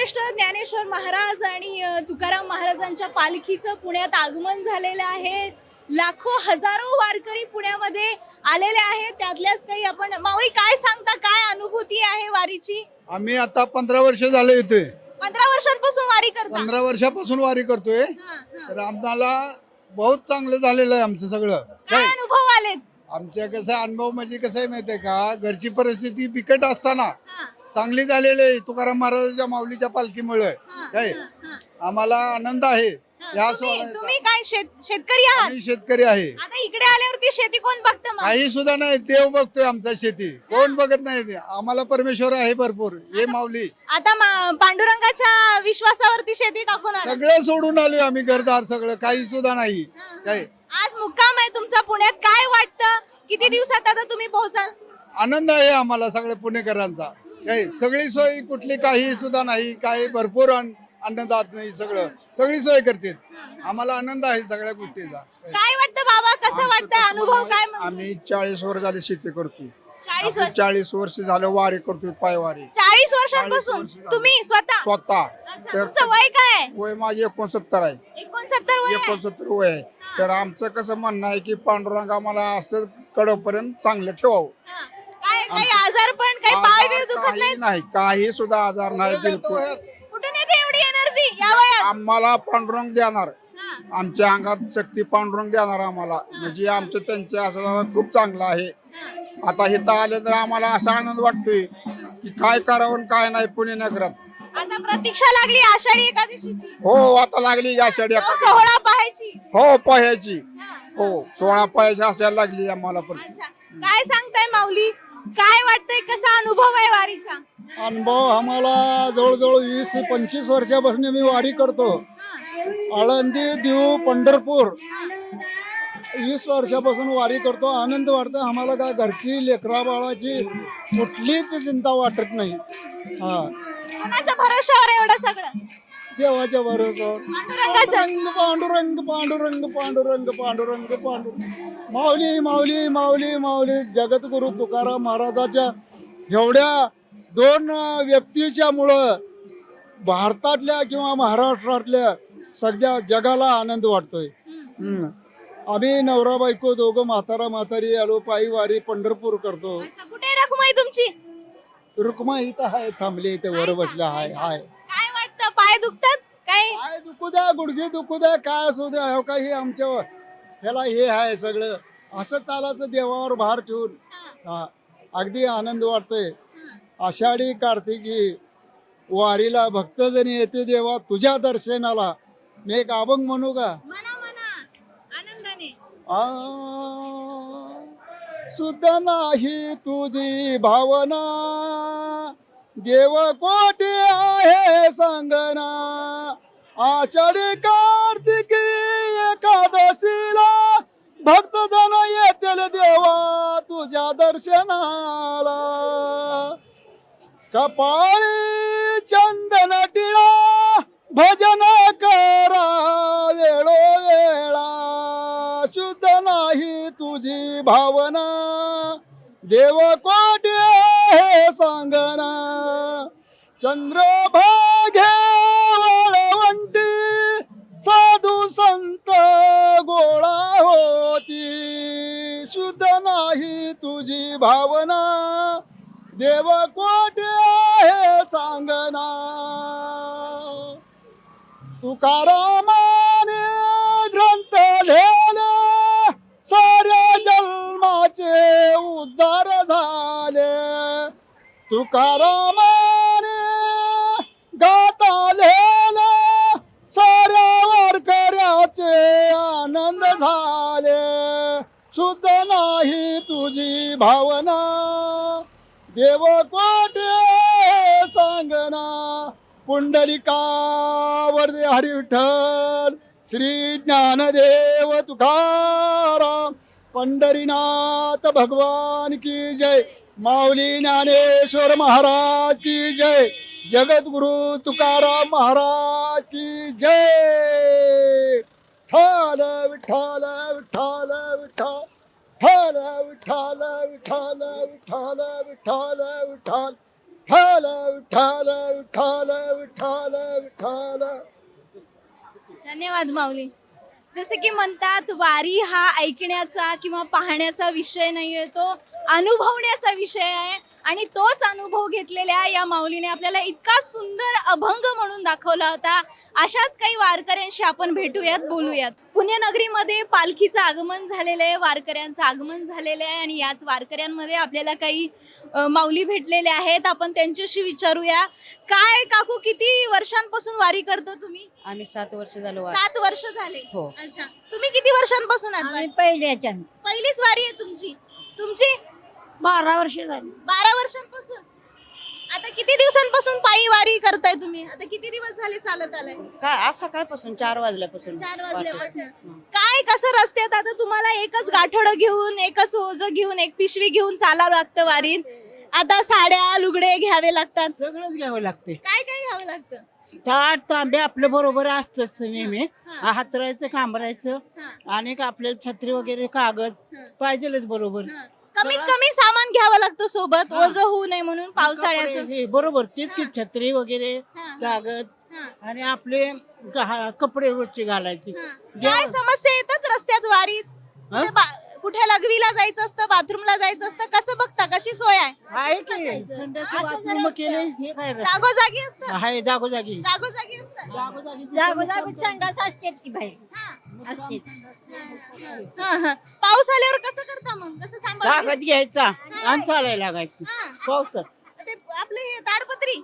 संतश्रेष्ठ ज्ञानेश्वर महाराज आणि तुकाराम महाराजांच्या पालखीचं पुण्यात आगमन झालेलं आहे. लाखो हजारो वारकरी पुण्यामध्ये आलेले आहेत. त्यातल्याच काही आपण माऊली काय सांगता काय अनुभूती आहे वारीची? आम्ही आता पंधरा वर्ष झाले येतोय पंधरा वर्षांपासून वारी करता? पंधरा वर्षापासून वारी करतोय. तर आम्हाला बहुत चांगलं झालेलं आहे आमचं सगळं. काय अनुभव आलेत? आमच्या कसं अनुभव म्हणजे कसं आहे माहितीये का? घरची परिस्थिती बिकट असताना चांगली झालेली आहे. तुकाराम महाराजांच्या माऊलीच्या पालखीमुळे. काय. आम्हाला आनंद आहे. या तुम्ही सोहळ्याचा तुम्ही काय शेत शेतकरी आहात? आम्ही शेतकरी आहे. आता इकडे आल्यावरती शेती कोण बघतं मग? काही सुद्धा नाही. देव बघतोय आमचा शेती. कोण बघत नाही ते. आम्हाला परमेश्वर आहे भरपूर. हे माऊली. आता मा- पांडुरंगाच्या विश्वासावरती शेती टाकून आला सगळं सोडून आलोय आम्ही घरदार सगळं. काही सुद्धा नाही. काय? आज मुक्काम आहे तुमचा पुण्यात. काय वाटतं? किती दिवसात आता तुम्ही पोहोचाल? आनंद आहे आम्हाला सगळ्या पुणेकरांचा. काय सगळी सोय कुठली काही सुद्धा नाही काही भरपूर अन्नदात नाही सगळं. सगळी सोय करते आम्हाला आनंद आहे सगळ्या गोष्टीचा. काय वाटतं बाबा? कसं वाटतं? अनुभव काय? आम्ही चाळीस वर्ष झाले शेती करतोय. चाळीस वर्ष? चाळीस वर्ष झालं वारी करतोय पायवारी. चाळीस वर्षांपासून? चाळीस वर्ष झाली. तुम्ही स्वतः? स्वतः. अच्छा, तर तुमचं वय काय? वय माझे एकोणसत्तर आहे. एकोणसत्तर वय आहे? एकोणसत्तर वय आहे. तर आमचं कसं म्हणणं आहे की पांडुरंग आम्हाला असं कडपर्यंत चांगलं ठेवावं. हा. काय काही आजार पण काही पाय दुखत काही नाही काही सुद्धा आजार नाही बिलकुल. कुठून येते एवढी एनर्जी या वयात? आम्हाला पांडुरंग देणार. हा. आमच्या अंगात शक्ती पांडुरंग देणार आम्हाला. म्हणजे आमचं त्यांच्या असं खूप चांगलं आहे. आता इथं आले तर आम्हाला असा आनंद वाटतोय की काय करावं आणि काय नाही पुणे नगरात. आता प्रतीक्षा लागली आषाढी एकादशीची. हो आता लागली तो एकादशी. सोहळा पाहायची. हो पायाची हा. हो सोळा पायाची असायला लागली आम्हाला पण. अच्छा. काय सांगताय माऊली? काय वाटतंय कसा अनुभव आहे वारीचा? अनुभव आम्हाला जवळजवळ वीस पंचवीस वर्षापासून मी वारी करतो. आळंदी देऊ पंढरपूर वीस वर्षापासून वारी करतो. आनंद वाटतो आम्हाला काय घरची लेकरा बाळाची कुठलीच चिंता वाटत नाही. हा. कोणाच्या भरोशावर एवढं सगळं. देवाच्या भरोसावर पांडुरंगाच्या पांडुरंग पांडुरंग पांडुरंग पांडुरंग पांडुरंग माऊली माऊली माऊली माऊली जगद्गुरु तुकाराम महाराजाच्या एवढ्या दोन व्यक्तीच्या मुळं भारतातल्या किंवा महाराष्ट्रातल्या सगळ्या जगाला आनंद वाटतोय. आम्ही नवरा बायको दोघं म्हातारा म्हातारी आलो पायी वारी पंढरपूर करतो. कुठे रखुमाई तुमची? रुक्मा इथं आहे थांबली इथे वर बसल्या हाय हाय काय वाटतं पाय दुखतात काय काय दुखू द्या गुडघे दुखू द्या काय असू द्या हो काही आमच्या ह्याला हे आहे सगळं. असं चालायचं देवावर भार ठेवून. हा अगदी आनंद वाटतोय. आषाढी कार्तिकी वारीला भक्तजणी येते देवा तुझ्या दर्शनाला. मी एक अभंग म्हणू का? सुद्ध नाही तुझी भावना. देव कोटी आहे सांगना? आषाढी कार्तिकी एकादशीला भक्त जण येतील देवा तुझ्या दर्शनाला. कपाळी चंदन टिळा भजन करा वेळो वेळा शुद्ध नाही तुझी भावना. देव कोटे हे सांगना. चंद्रभा संत गोळा होती. शुद्ध नाही तुझी भावना. देव कोटे आहे सांगना? तुकारामाने ग्रंथ लिहिले. साऱ्या जन्माचे उद्धार झाले. तुकारामा भावना. देव कोटे सांगना. पुंडलिकावर दे हरी विठ्ठल श्री ज्ञानदेव तुकाराम. पंढरीनाथ भगवान की जय. माऊली ज्ञानेश्वर महाराज की जय. जगद्गुरु तुकाराम महाराज की जय. ठाल विठाल ठाल विठाल विठाल विठाल विठाल विठाल विठ्ठल विठाल विठाल विठाल विठाल धन्यवाद माऊली. जसे की म्हणतात वारी हा ऐकण्याचा किंवा पाहण्याचा विषय नाहीये तो अनुभवण्याचा विषय आहे. आणि तोच अनुभव घेतलेल्या या माऊलीने आपल्याला इतका सुंदर अभंग म्हणून दाखवला होता. अशाच काही वारकऱ्यांशी आपण भेटूयात बोलूयात. पुण्यनगरीमध्ये पालखीचं आगमन झालेलं आहे वारकऱ्यांचं आगमन झालेलं आहे आणि याच वारकऱ्यांमध्ये आपल्याला काही माऊली भेटलेले आहेत. आपण त्यांच्याशी विचारूया. काय काकू किती वर्षांपासून वारी करतो तुम्ही? आम्ही सात वर्ष झालो. सात वर्ष झाले. हो. अच्छा. तुम्ही किती वर्षांपासून आहात? पहिल्याच्या. पहिलीच वारी आहे तुमची. तुमची बारा वर्ष झाली. बारा वर्षांपासून? आता किती दिवसांपासून पायी वारी करताय तुम्ही? आता किती दिवस झाले चालत आलाय? काय आज सकाळपासून चार वाजल्यापासून. चार वाजल्यापासून. काय कसं रस्त्यात आता तुम्हाला एकच गाठोडं घेऊन एकच ओझ घेऊन एक पिशवी घेऊन चालावं लागतं वारीत? आता साड्या लुगडे घ्यावे लागतात. सगळंच घ्यावं लागते काय काय घ्यावं लागतं? ताट तांबे आपलं बरोबर असतच नेहमी. हा. हातरायचं कांबरायचं हा. आणि आपले छत्री वगैरे कागद. पाहिजेलच बरोबर. हं. कमीत कमी सामान घ्यावं लागतं सोबत ओझ होऊ नये म्हणून पावसाळ्याचं कपडे हे बरोबर तेच की छत्री वगैरे हा. कागद हं. आणि आपले कपडे रोजचे घालायचे. हं. काय समस्या येतात रस्त्यात वारीत? कुठे बा- कुठे लघवीला जायचं असतं बाथरूमला जायचं असतं कसं बघता कशी सोय आहे? आहे की बाथरूम केले हे काय? जागोजागी असतं? आहे जागोजागी. जागोजागी असतं? जागोजागी. जागोजागी संडास असतात की बाहेर. हं. असते हं, हं. पाऊस आल्यावर कसं करता मग? कसं सांभाळ कागद घ्यायचा. आणि चालायला लागायचं. पावसात ते आपले हे ताडपत्री.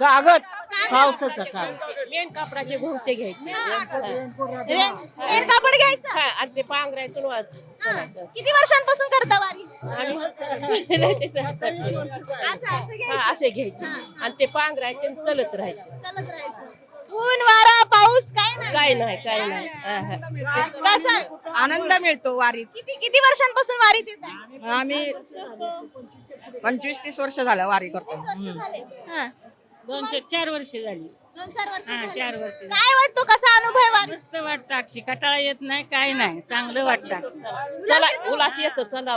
कागद. पावसाचा कागद. मेन कापडाचे घोंगटे घ्यायचे. कापड. घ्यायचं? हा, आणि ते पांघरायचं वाज हं. किती वर्षांपासून करता वारी. असं असं घ्यायचं? हा, असे घ्यायचे. आणि ते पांघरायचे आणि चलत राहायचे. चालत राहायचं. ऊन पाऊस? काय नाही. काय नाही काय नाही. हा, हा. कसं आनंद मिळतो वारीत. किती किती वर्षांपासून वारीत येत आहे? आम्ही पंचवीस तीस वर्ष झालं वारी करतो. हं. दोन चार चार वर्ष झाली. दोन चार वर्ष हा, झाले. चार वर्ष. काय वाटतो कसा अनुभव आहे वारी मस्त वाटतं अक्षी. कटाळा येत नाही काय नाही. चांगलं वाटतं अक्षी. चला उलास येतो चला.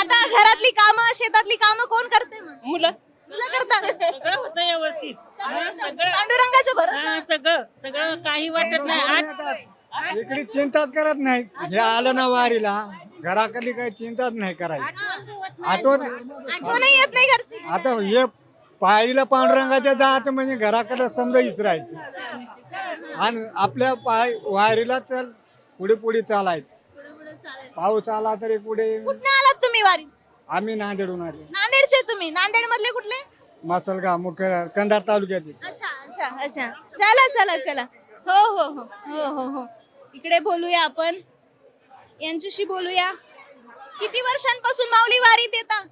आता घरातली कामं शेतातली कामं कोण करते मग? मुलं? तुला करतात सगळं होतं व्यवस्थित. सगळं पांडुरंगाच्या भरोसा? हा, सगळं सगळं काही वाटत नाही. आज इकडे चिंताच करत नाही. हे आलं ना वारीला. घराकडली काही चिंताच नाही करायची. आठवत आठवणही येत नाही घरची. आता हे पायरीला पांडुरंगाच्या जात म्हणजे घराकडे समजा इसरायचं आणि आपल्या पाय वारीला चल पुढे पुढे चालायचं. पाऊस आला तरी पुढे कुठे आलात तुम्ही वारी? आम्ही नांदेडून आले नांदेडचे तुम्ही? नांदेड मधले कुठले? मासलगाव मुख्य कंधार तालुक्यातील. अच्छा अच्छा अच्छा. चला चला चला. हो हो हो हो हो हो. इकडे बोलूया आपण. यांच्याशी बोलूया. किती वर्षांपासून माऊली वारीत येता?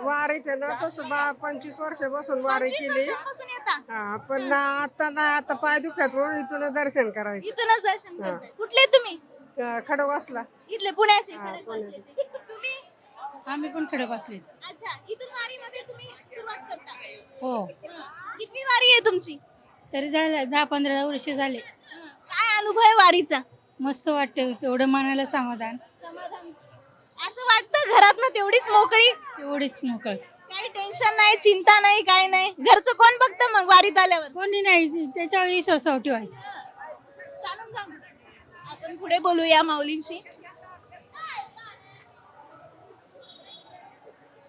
वारी ना तसं बा पंचवीस वर्षापासून वारी पंचवीस केली. वर्षांपासून येता? हा, पण ना आता ना आता पाय दुखत म्हणून इथून दर्शन करायचं. इथूनच दर्शन करताय. कुठले तुम्ही? अं, इथले पुण्याचे खडकवासल्याचे. तुम्ही? आम्ही पण खडक असले अच्छा इथून वारीमध्ये तुम्ही सुरुवात करता? हो. हं. कितवी वारी आहे तुमची? तरी झालं दहा पंधरा वर्ष झाले. हं. काय अनुभव आहे वारीचा? मस्त वाटते तेवढं मनाला समाधान. समाधान. असं वाटतं घरात ना तेवढीच मोकळी? तेवढीच मोकळ. काही टेन्शन नाही चिंता नाही काय नाही. घरचं कोण बघतं मग वारीत आल्यावर? कोणी नाही त्याच्यावर विश्वास ठेवायचा. चालून. आपण पुढे बोलूया माऊलींशी.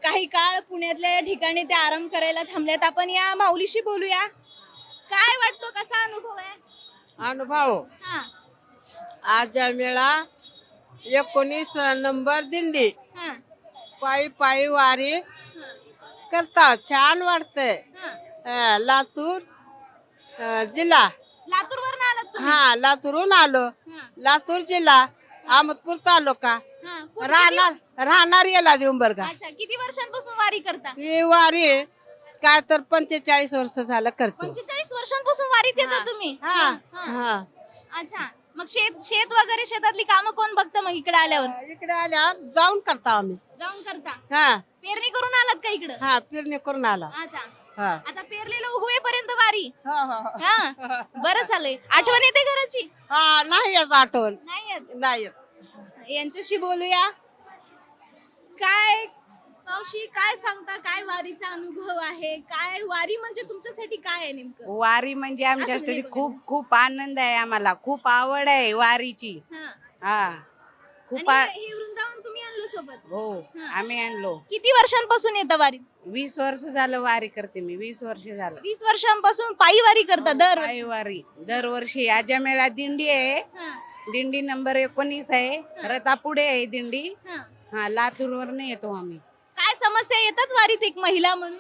काही काळ पुण्यातल्या ठिकाणी ते आराम करायला थांबल्यात. आपण या माऊलीशी बोलूया. काय वाटतो कसा अनुभव आहे? अनुभव? हा. आज मेळा एकोणीस नंबर दिंडी. हा. पायी पायी वारी करतात. छान वाटतंय. हा. अं, लातूर अं, जिल्हा. लातूर वरून आलात तुम्ही? हा लातूरहून आलो. हा. लातूर जिल्हा. अहमदपूर तालुका. हा. कुठे- राहणार राहणार याला अच्छा किती वर्षांपासून वारी करता? ही वारी काय तर पंचेचाळीस वर्ष झालं करतो. पंचेचाळीस वर्षांपासून वारीत येता तुम्ही? हा. हा. हा. अच्छा मग शेत शेत वगैरे शेतातली कामं कोण बघतं मग इकडे आल्यावर? इकडे आल्यावर जाऊन करतो आम्ही. जाऊन करता? हा. पेरणी करून आलात का इकडं? हा फिरणी करून आला. आता हा. आता पेरलेलं उगवेपर्यंत वारी हा, हा, हा. हा. बरं चालय आठवण येते घराची? हा नाही येत आठवण. नाही येत? नाही येत. यांच्याशी बोलूया. काय मावशी काय सांगता? काय वारीचा अनुभव आहे? काय वारी म्हणजे तुमच्यासाठी काय आहे नेमकं? वारी म्हणजे आमच्यासाठी खूप खूप आनंद आहे आम्हाला. खूप आवड आहे वारीची. हा. हा. खूप आ- हे हे वृंदावन सोबत? हो हा. आम्ही आणलो. किती वर्षांपासून येतं वारीत वीस वर्ष झालं वारी करते मी वीस वर्ष झालं. वीस वर्षांपासून पायी वारी करता दर पायी वारी दरवर्षी. आजामेळा दिंडी आहे. दिंडी नंबर एकोणीस आहे. रथा पुढे आहे दिंडी. हा. लातूर वरनं येतो आम्ही. काय समस्या येतात वारीत एक महिला म्हणून?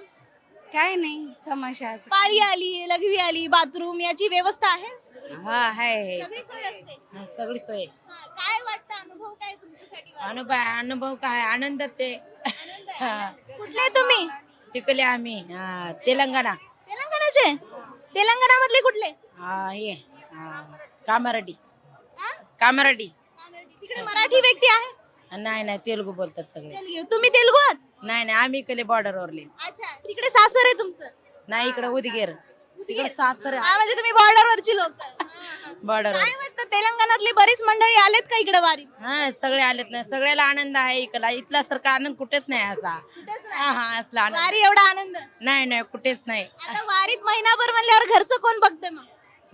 काय नाही समस्या असं. पाळी आली लघवी आली बाथरूम याची व्यवस्था आहे? हा आहे सगळी सोय असते. सगळी सोय. हा, काय वाटतं? अनुभव काय तुमच्यासाठी? वारीचा? अनुभव अनुभव काय? आनंदच आहे. आनंद आहे. कुठले तुम्ही? तिकडे आम्ही हा, तेलंगणा. तेलंगणाचे? तेलंगणामधले कुठले? हा, हे हा, कामारेड्डी हा? कामारेड्डी तिकडे मराठी व्यक्ती आहे? नाही नाही तेलुगू बोलतात सगळे. तेलगू. तुम्ही तेलगू आहात? नाही नाही आम्ही इकडे बॉर्डरवरले अच्छा तिकडे सासर आहे तुमचं? नाही इकडे उदगीर. तिकडे सासर हा म्हणजे तुम्ही बॉर्डरवरची लोक. बॉर्डर काय वाटतं तेलंगणातली बरीच मंडळी आलेत का इकडे वारीत? हा सगळे आलेत ना. सगळ्याला आनंद आहे इकडला. इथला सारखा आनंद कुठेच नाही असा. हा हा असला आनंद. वारी एवढा आनंद? नाही नाही कुठेच नाही. आता वारीत महिनाभर म्हणल्यावर घरचं कोण बघतंय मग?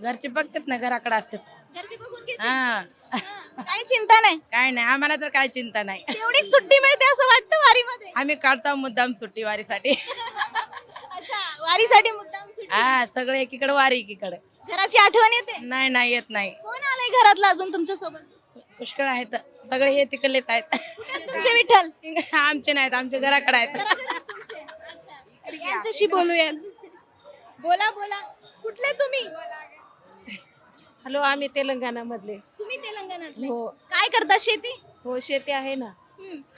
घरचे बघतात ना घराकडे असतात. घरचे बघून घेतात. हा. हा, काही चिंता नाही. काय नाही आम्हाला तर काय चिंता नाही. तेवढीच सुट्टी मिळते असं वाटतं वारीमध्ये? आम्ही काढतो मुद्दाम सुट्टी वारीसाठी. अच्छा वारीसाठी मुद्दाम सुट्टी. हा सगळे एकीकडे वारी एकीकडे. घराची आठवण येते? नाही नाही येत नाही. कोण आलंय घरातलं अजून तुमच्यासोबत पुष्कळ आहेत. सगळे हे तिकडलेच आहेत. तुमचे विठ्ठल? आमचे नाहीत आमच्या घराकडे आहेत. यांच्याशी बोलूया बोला बोला. कुठले तुम्ही? हॅलो आम्ही तेलंगणा मधले तुम्ही तेलंगणातले. हो. काय करता शेती? हो शेती आहे ना.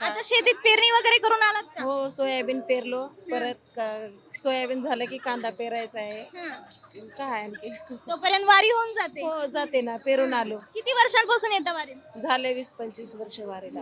आता शेतीत पेरणी वगैरे करून आलात का? हो सोयाबीन पेरलो. परत का- सोयाबीन झालं की कांदा पेरायचा आहे. हं. काय आणखी? तोपर्यंत वारी होऊन जाते. हो जाते ना पेरून आलो. किती वर्षांपासून येतं वारी? झाले वीस पंचवीस वर्ष वारीला.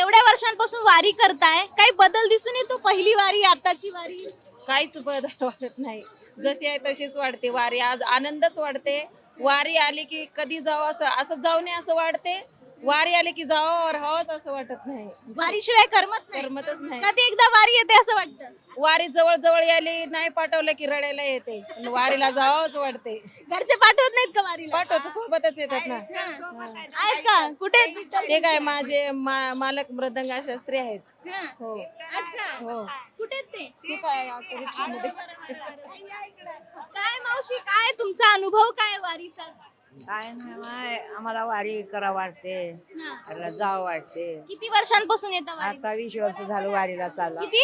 एवढ्या वर्षांपासून वारी करताय काही बदल दिसून येतो? पहिली वारी आताची वारी? काहीच बदल वाटत नाही. जशी आहे तशीच वाढते. वारी आज आनंदच वाढते. वारी आली की कधी जावं असं असं जाऊ नये असं वाटते वारी आली की जावं राहावंच असं वाटत नाही वारीशिवाय करमत नाही करमतच नाही कधी एकदा वारी येते असं वाटतं वारी जवळ जवळ यायली नाही पाठवलं की रडायला येते पण वारीला जावंच वाटते घरचे पाठवत नाहीत का वारीला पाठवतो सोबतच येतात ना हं. आहेत का कुठे ते काय माझे मा- मालक मृदंगा शास्त्री आहेत हं. हो अच्छा हो कुठे आहेत ते ते काय आता रिक्षामध्ये. काय मावशी काय तुमचा अनुभव काय वारीचा काय नाही माय, आम्हाला वारी करा वाटते. जावं वाटते. किती वर्षांपासून येतं वारी? आता वीस वर्ष झालं वारीला चालला. किती?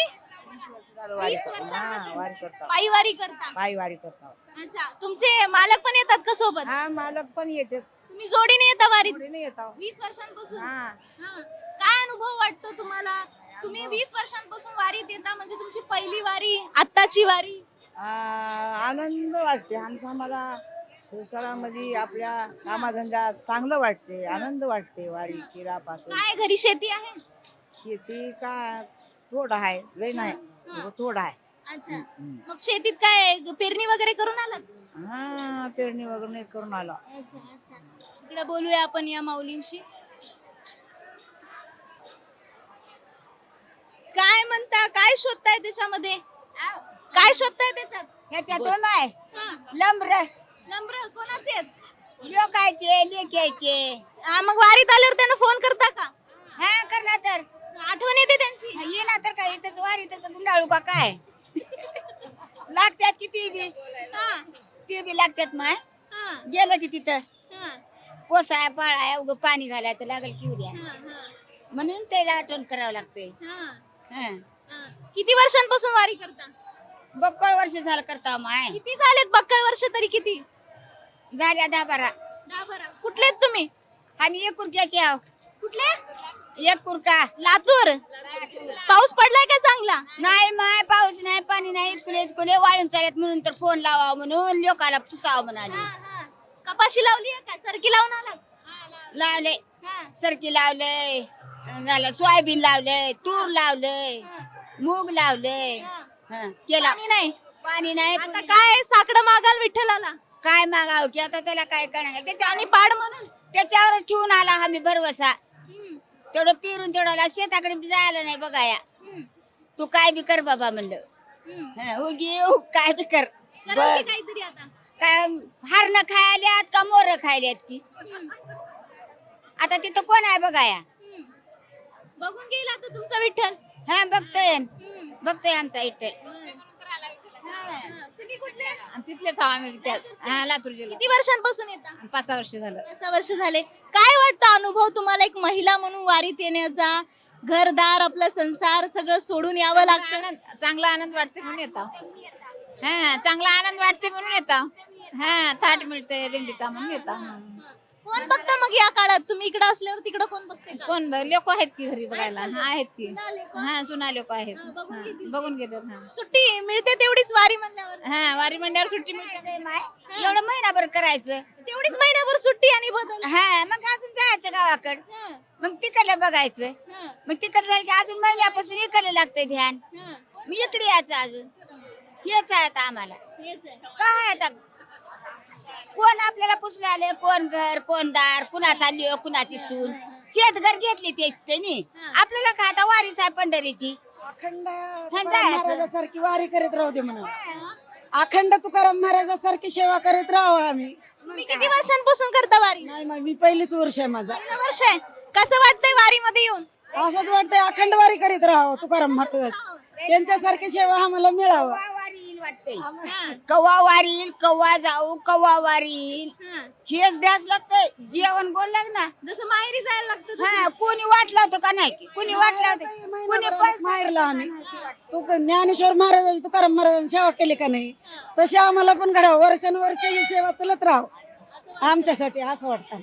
झालं वारी वीस हा वर्षांपासून? वारी करता. पायी वारी करता? पायी वारी करता. अच्छा तुमचे मालक पण येतात का सोबत? हा मालक पण येते तुम्ही जोडीने येता वारीत? थोडी येतात वीस वर्षांपासून? हा. हं. काय अनुभव वाटतो तुम्हाला? तुम्ही वीस वर्षांपासून वारीत येता म्हणजे तुमची पहिली वारी आत्ताची वारी? आ, आनंद वाटते. आमचा आम्हाला संसारामध्ये आपल्या कामाधंद्यात चांगलं वाटते आनंद वाटते वारी किरापासून काय घरी शेती आहे? शेती का थोडं आहे लय नाही थोडं आहे. अच्छा. मग शेतीत काय पेरणी वगैरे करून आलात? हा पेरणी वगैरे करून आला. अच्छा अच्छा. इकडे बोलूया आपण या माऊलींशी. काय म्हणता काय शोधताय त्याच्यामध्ये? काय शोधताय त्याच्यात? ह्याच्यातून आहे. हा. लंबर. नंबर कोणाचे आहेत? लोकायचे लेखायचे. हा, मग वारीत आल्यावर त्यांना फोन करता का? हा करणार तर. आठवण येते त्यांची? ये ना तर काय? इथंच वारी इथंच गुंडाळू का काय? लागतात की ती बी? हा, ते बी लागतात माय. हा, गेलं की तिथं. हा, पोसाय पाळाय उगं पाणी घालाय तर लागल की उद्या. हा, हा, म्हणून त्याला आठवण करावं लागतंय. हा, हा. हा. किती वर्षांपासून वारी करता? बक्कळ वर्ष झालं करता माय. किती झालेत बक्कळ वर्ष तरी किती? झाल्या दहा बारा. दहा बारा. कुठले आहेत तुम्ही? आम्ही एक कुरक्याचे आहो कुठले? एक कुरका लातूर. पाऊस पडलाय का चांगला? नाही माय पाऊस नाही पाणी नाही इतकुले इतकुले. वाळून चालत म्हणून तर फोन लावा म्हणून लोकाला पुसावं म्हणाले. कपाशी लावली आहे का? सरकी लावून आला? लावले. सरकी लावले. झालं सोयाबीन लावले तूर लावले मूग लावले. केला. नाही. पाणी नाही आता काय? साकडं मागाल विठ्ठलाला. काय मागाव की आता त्याला काय करणार त्याच्या आणि पाड म्हणून त्याच्यावर ठेवून आला आम्ही भरवसा. हम्म, तेवढं पिरून तेवढं आला. शेताकडे बी जायला नाही बघाया. हम्म. तू काय बी कर बाबा म्हणलं. हं, हो गे हो, काय बी कर. कराल की बर काहीतरी आता. काय हरणं खायल्यात का मोर खायल्यात की? आता तिथं कोण आहे बघाया? बघून घेईल आता तुमचा विठ्ठल. हा बघतोय. बघतोय आमचा इथे तुम्ही कुठले? तिथलेच आम्ही हा लातूर जिल्हा किती वर्षांपासून येता? पाच सहा वर्ष झालं. पाच सहा वर्ष झाले. काय वाटतं अनुभव? तुम्हाला एक महिला म्हणून वारीत येण्याचा घरदार आपला संसार सगळं सोडून यावं लागतं? आनंद चांगला आनंद वाटते म्हणून येतो. हा चांगला आनंद वाटते म्हणून येतो. हा थाट मिळते दिंडीचा म्हणून येतो. कोण बघतं मग या काळात? तुम्ही इकडे असल्यावर तिकडे कोण बघते का? कोण लोक आहेत की घरी बघायला. हा आहेत की. सुना लोकं? हा सुना लोक आहेत. हा, बघून हा, घेतील. बघून घेतात हा. सुट्टी मिळते तेवढीच वारी म्हणल्यावर? हा वारी मंडळावर सुट्टी मिळते. एवढं महिनाभर करायचं? तेवढीच महिनाभर सुट्टी आणि बदल? हा मग अजून जायचं गावाकड. हं, मग तिकडलं बघायचं. हं, मग तिकडे झालं की अजून महिन्यापासून इकडे लागतंय ध्यान. हं. मग इकडे यायचं अजून. हेच आहे आता आम्हाला. हेच आहे. काय आता? कोण आपल्याला पुसले आले कोण घर कोण दार कुणाचा लिओ कुणाची सून? शेतघर घेतली तेच त्यांनी. आपल्याला काय आता वारीच आहे पंढरीची? अखंड. तुकाराम महाराजासारखी वारी करीत राहू दे म्हणून अखंड तुकाराम महाराजासारखी सेवा करीत राहावं आम्ही. तुम्ही किती वर्षांपासून करता वारी? नाही मग मी पहिलीच वर्ष आहे माझा. पहिलं वर्ष आहे. कसं वाटतंय वारीमध्ये येऊन? असंच वाटतंय अखंड वारी करीत राहावं तुकाराम महाराजाची. त्यांच्यासारखी सेवा आम्हाला मिळावं. येईल वाटतंय. कवा वारी येईल कवा जाऊ कवा वारी येईल हेच द्यास लागतंय. जेवण गोड ना. जसं माहेरी जायला लागतं. हा कोणी वाटलं होतं का नाही? कोणी वाटलं होतं? कोणी पैसा माहेरला आम्ही. तू ज्ञानेश्वर महाराजाची तुकाराम महाराजांची सेवा केली का नाही? तशी आम्हाला पण घडावं वर्षानुवर्ष ही सेवा चलत राहावं. आमच्यासाठी असं वाटतं